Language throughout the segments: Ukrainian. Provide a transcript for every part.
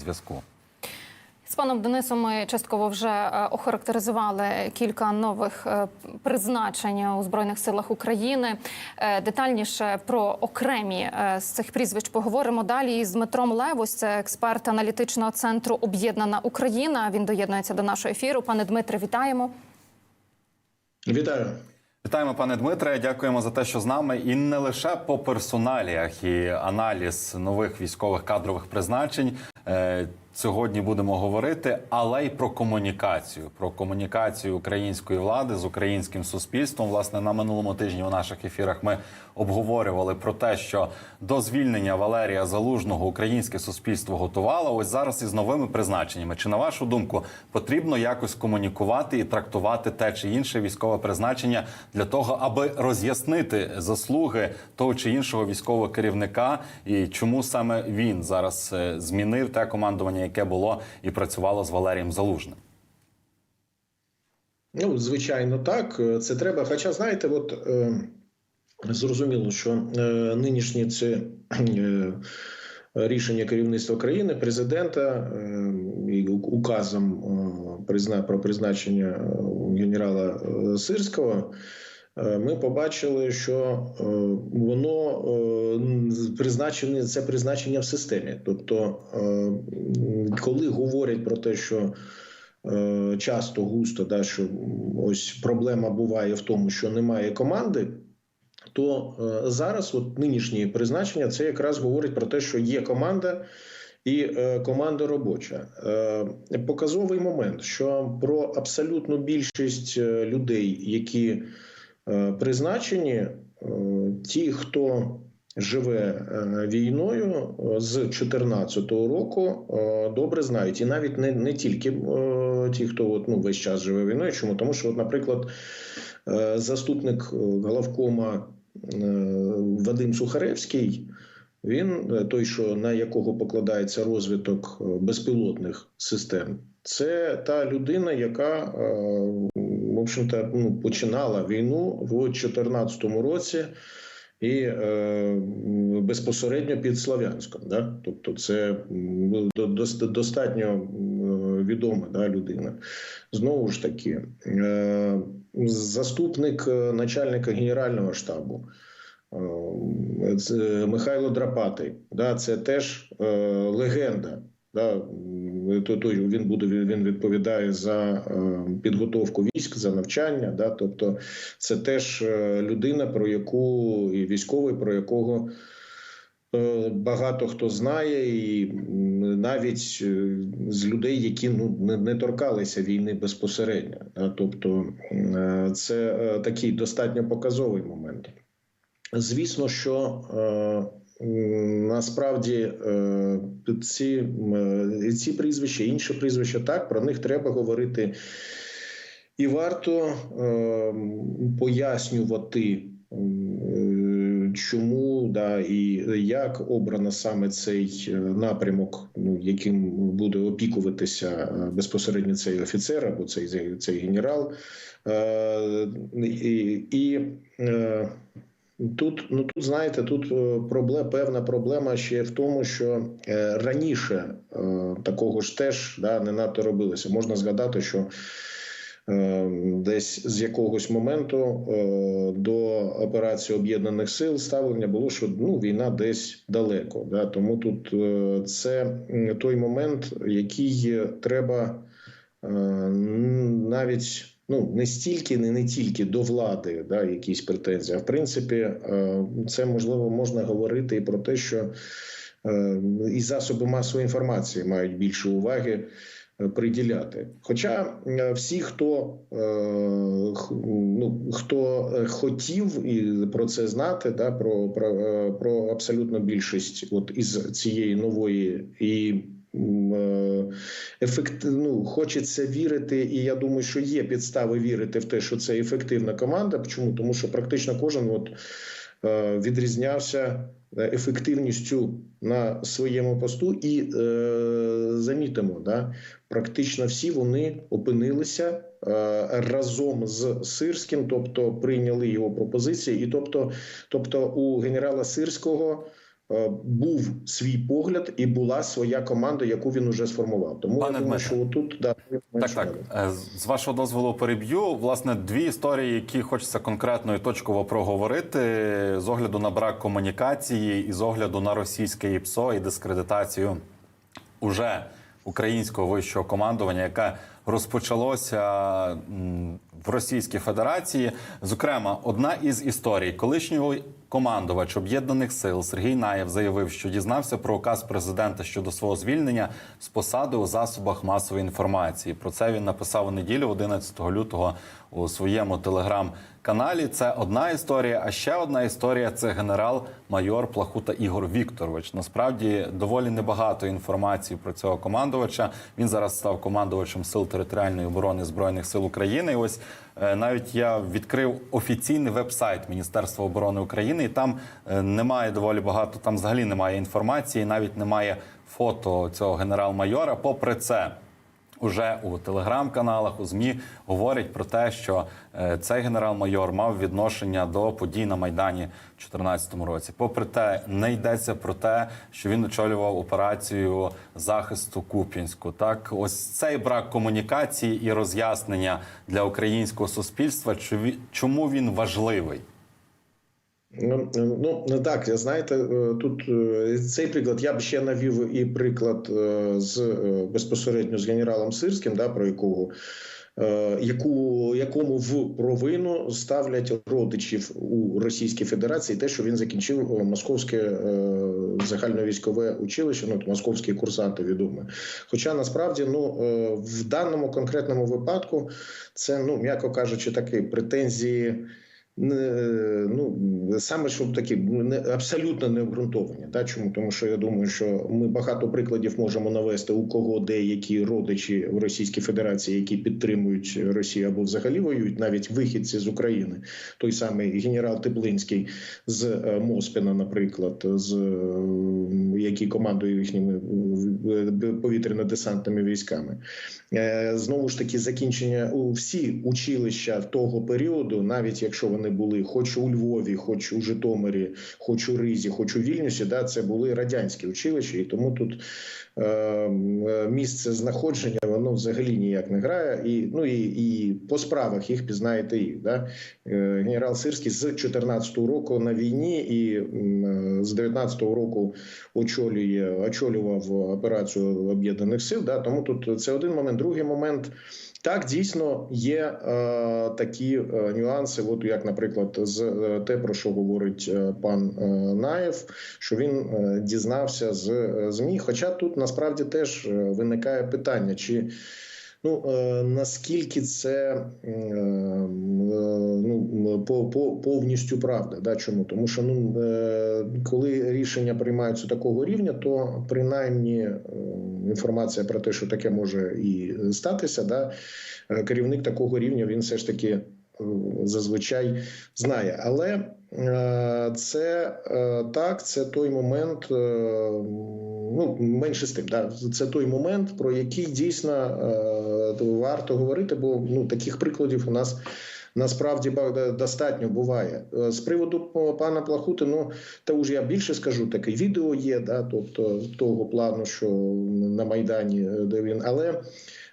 зв'язку. З паном Денисом ми частково вже е, охарактеризували кілька нових е, призначень у збройних силах України. Е, Детальніше про окремі з цих прізвищ поговоримо далі з Дмитром Левус, це експерт аналітичного центру Об'єднана Україна. Він доєднується до нашого ефіру. Пане Дмитре, вітаємо. Вітаю. Вітаємо, пане Дмитре. Дякуємо за те, що з нами. І не лише по персоналіях і аналіз нових військових кадрових призначень. Сьогодні будемо говорити, але й про комунікацію, про комунікацію української влади з українським суспільством. Власне, на минулому тижні у наших ефірах ми обговорювали про те, що до звільнення Валерія Залужного українське суспільство готувало. Ось зараз із новими призначеннями. Чи на вашу думку потрібно якось комунікувати і трактувати те чи інше військове призначення для того, аби роз'яснити заслуги того чи іншого військового керівника, і чому саме він зараз е, змінив те командування, яке було і працювало з Валерієм Залужним? Ну, звичайно, так. Це треба. Хоча, знаєте, от е, зрозуміло, що е, нинішнє це е, рішення керівництва країни, президента е, указом е, призна, про призначення е, генерала е, Сирського. Е, Ми побачили, що е, воно е, призначене це призначення в системі. Тобто, коли говорять про те, що часто густо, да, що ось проблема буває в тому, що немає команди. То е, зараз, от нинішнє призначення, це якраз говорить про те, що є команда і е, команда робоча. Е, показовий момент, що про абсолютну більшість людей, які призначені, е, ті, хто живе е, війною е, з 2014 року, е, добре знають, і навіть не, не тільки е, ті, хто от, ну, весь час живе війною. Чому тому, що, от, наприклад, е, заступник е, главкома е, Вадим Сухаревський. Він е, той, що на якого покладається розвиток е, безпілотних систем, це та людина, яка е, общем-то ну, починала війну в 2014 році і е, безпосередньо під Слов'янськом. Да? Тобто, це достатньо відома да, людина. Знову ж таки, е, заступник е, начальника генерального штабу. Е, Михайло Драпатий, да, це теж е, легенда. Да, м, то- він буде він відповідає за е, підготовку військ, за навчання. Да, тобто, це теж е, людина, про яку і військовий, про якого е, багато хто знає, і навіть з людей, які ну не, не торкалися війни безпосередньо. Да, тобто, це такий достатньо показовий момент. Звісно, що насправді е, ці, е, ці прізвища, інші прізвища, так про них треба говорити. І варто е, пояснювати, чому да, і як обрано саме цей напрямок, ну, яким буде опікуватися безпосередньо цей офіцер або цей, цей генерал. І, і Тут, ну тут знаєте, тут е, проблема, певна проблема ще в тому, що е, раніше е, такого ж теж да, не надто робилося. Можна згадати, що десь з якогось моменту до операції об'єднаних сил ставлення було, що ну війна десь далеко. Да, тому тут це той момент, який треба навіть ну не стільки, не, не тільки до влади, да, якісь претензії. А в принципі, е, це можливо можна говорити і про те, що е, і засоби масової інформації мають більше уваги. е, Приділяти, хоча всі, хто ну хто хотів і про це знати, да про, про, про абсолютну більшість, от із цієї нової і ефект, ну, хочеться вірити, і я думаю, що є підстави вірити в те, що це ефективна команда. Чому? Тому що практично кожен от, е, відрізнявся е, ефективністю на своєму посту, і е, замітимо, да, практично всі вони опинилися е, разом з Сирським, тобто прийняли його пропозиції, і тобто, тобто у генерала Сирського. Е, був свій погляд і була своя команда, яку він уже сформував. Тому Пане я думаю, що тут да Так, так. Е, з- З вашого дозволу переб'ю. Власне, дві історії, які хочеться конкретно і точково проговорити з огляду на брак комунікації і з огляду на російське ІПСО і дискредитацію уже українського вищого командування, яке розпочалося в Російській Федерації. Зокрема, одна із історій колишнього командувач об'єднаних сил Сергій Наєв заявив, що дізнався про указ президента щодо свого звільнення з посади у засобах масової інформації. Про це він написав у неділю, 11 лютого, у своєму телеграм-каналі. Це одна історія. А ще одна історія це генерал-майор Плахута Ігор Вікторович. Насправді доволі небагато інформації про цього командувача. Він зараз став командувачем сил територіальної оборони збройних сил України. І ось навіть я відкрив офіційний веб-сайт Міністерства оборони України, і там е, немає доволі багато. Там взагалі немає інформації, навіть немає фото цього генерал-майора. Попри це. Уже у телеграм-каналах у змі говорять про те, що е, цей генерал-майор мав відношення до подій на майдані у 2014 році. Попри те, не йдеться про те, що він очолював операцію захисту Куп'янську. Так, ось цей брак комунікації і роз'яснення для українського суспільства. Чому він важливий? Ну, ну так, знаєте, е, тут е, цей приклад я б ще навів і приклад е, з безпосередньо з генералом Сирським, да, про якого яку якому в провину ставлять родичів у Російській Федерації, те, що він закінчив московське загальновійськове училище, ну московські курсанти відоме. Хоча насправді, ну в даному конкретному випадку, це ну м'яко кажучи, такі претензії. Ну саме щоб такі не абсолютно не обґрунтовані. Да? Чому тому, що я думаю, що ми багато прикладів можемо навести, у кого деякі родичі в Російській Федерації, які підтримують Росію або взагалі воюють, навіть вихідці з України, той самий генерал Теплинський з е, Моспіна, наприклад, з е, який командує їхніми е, повітряно-десантними військами. Знову ж таки, закінчення у всі училища того періоду, навіть якщо вони були хоч у Львові, хоч у Житомирі, хоч у Ризі, хоч у Вільнюсі, да, це були радянські училища, і тому тут місце знаходження воно взагалі ніяк не грає. І ну і, і по справах їх пізнаєте і да? Е, генерал Сирський з 14-го року на війні і е, з 19-го року очолює очолював операцію об'єднаних сил. Да? Тому тут це один момент. Другий момент. Так, дійсно є е, такі е, нюанси, от як, наприклад, з е, те, про що говорить е, пан е, Наєв, що він е, дізнався з е, змі. Хоча тут насправді теж е, виникає питання, чи ну е, наскільки це е, ну по, по повністю правда. Да? Чому? Тому що ну коли рішення приймаються такого рівня, то принаймні інформація про те, що таке може і статися, да? керівник такого рівня він все ж таки зазвичай знає. Але е, це е, так, це той момент. е, Ну, менше з тим, да, це той момент, про який дійсно варто говорити, бо ну таких прикладів у нас насправді достатньо буває. З приводу пана Плахути, ну та уже я більше скажу, таке відео є, да, тобто того плану, що на Майдані, де він, але.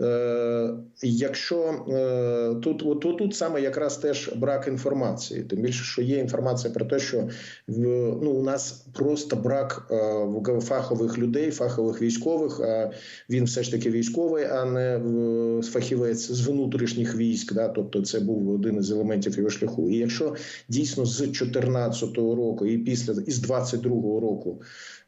Е, якщо е, тут, тут, тут саме якраз теж брак інформації, тим більше, що є інформація про те, що в, ну, у нас просто брак е, фахових людей, фахових військових. А він все ж таки військовий, а не фахівець з внутрішніх військ. Да? Тобто, це був один із елементів його шляху. І якщо дійсно з 2014 року і після і з 22-го року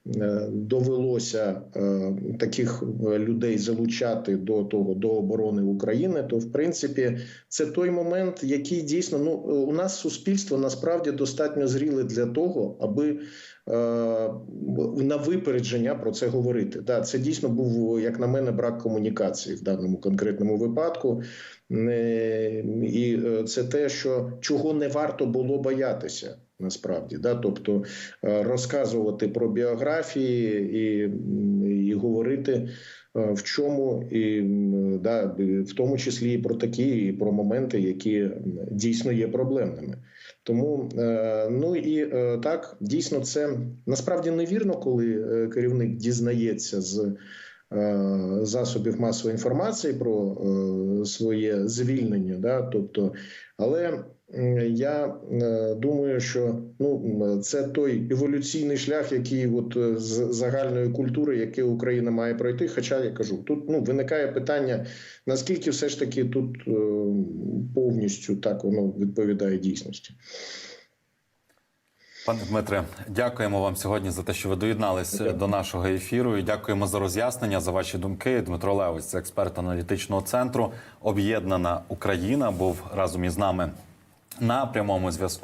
довелося е, таких е, людей залучати до того до оборони України, то в принципі це той момент, який дійсно ну у нас суспільство насправді достатньо зріле для того, аби е, на випередження про це говорити. Да, це дійсно був, як на мене, брак комунікації в даному конкретному випадку. І е, це те, що чого не варто було боятися. Насправді, да, тобто е, розказувати про біографії і, і говорити. е, В чому і да, в тому числі і про такі і про моменти, які дійсно є проблемними. Тому е, ну і так дійсно це насправді невірно, коли керівник дізнається з засобів масової інформації про своє звільнення. Да? Тобто, але я е, думаю, що ну це той еволюційний шлях, який от е, з загальної культури, який Україна має пройти. Хоча я кажу, тут ну виникає питання, наскільки все ж таки тут е, повністю так воно відповідає дійсності. Пане Дмитре, дякуємо вам сьогодні за те, що ви доєднались Дякую. до нашого ефіру. І дякуємо за роз'яснення за ваші думки. Дмитро Левич, це експерт аналітичного центру. Об'єднана Україна був разом із нами на прямому зв'язку.